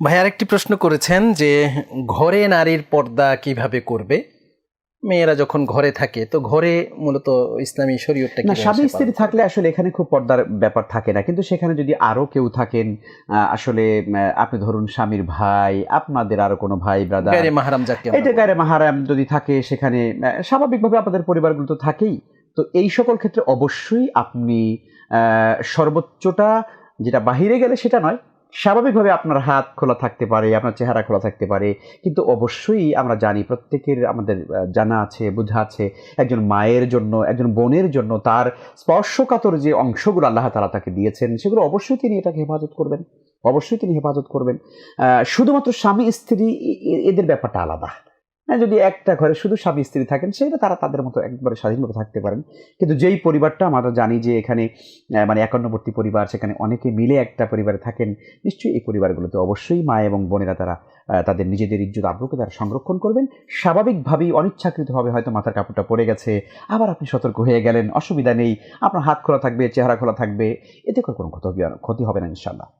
ভাই আরেকটি প্রশ্ন করেছেন যে ঘরে নারীর পর্দা কীভাবে করবে মেয়েরা যখন ঘরে থাকে তো ঘরে মূলত ইসলামী শরীয়তটা না স্বামী স্ত্রী থাকলে আসলে এখানে খুব পর্দার ব্যাপার থাকে না কিন্তু সেখানে যদি আরও কেউ থাকেন আসলে আপনি ধরুন স্বামীর ভাই আপনাদের আরও কোনো ভাই? ব্রাদার গায়রে মাহারাম যাকে এটা। গায়ে মাহারাম যদি থাকে সেখানে স্বাভাবিকভাবে আপনাদের পরিবারগুলো তো থাকেই তো এই সকল ক্ষেত্রে অবশ্যই আপনি আহ, সর্বোচ্চটা যেটা বাহিরে গেলে সেটা নয় স্বাভাবিকভাবে আপনার হাত খোলা থাকতে পারে, আপনার চেহারা খোলা থাকতে পারে, কিন্তু অবশ্যই আমরা জানি প্রত্যেকের আমাদের জানা আছে, বোঝা আছে, একজন মায়ের জন্য, একজন বোনের জন্য তার স্পর্শকাতর যে অংশগুলো আল্লাহ তালা তাকে দিয়েছেন, সেগুলো অবশ্যই তিনি এটাকে হেফাজত করবেন, অবশ্যই তিনি হেফাজত করবেন। শুধুমাত্র স্বামী, স্ত্রী এদের ব্যাপারটা আলাদা। যদি একটা ঘরে শুধু স্বামী স্ত্রী থাকেন, সেটা তারা তাদের মতো একবারে স্বাধীনভাবে থাকতে পারেন। কিন্তু যেই পরিবারটা আমরা জানি যে এখানে মানে একান্নবর্তী পরিবার, সেখানে অনেকে মিলে একটা পরিবারে থাকেন, নিশ্চয়ই এই পরিবারগুলোতে অবশ্যই মা এবং বোনেরা তারা তাদের নিজেদের ইজ্জত, আব্রুকে তারা সংরক্ষণ করবেন। স্বাভাবিকভাবেই অনিচ্ছাকৃতভাবে হয়তো মাথার কাপড়টা পড়ে গেছে, আবার আপনি সতর্ক হয়ে গেলেন, অসুবিধা নেই, আপনার হাত খোলা থাকবে, চেহারা খোলা থাকবে, এতে কোনো ক্ষতি ক্ষতি হবে না ইনশাল্লাহ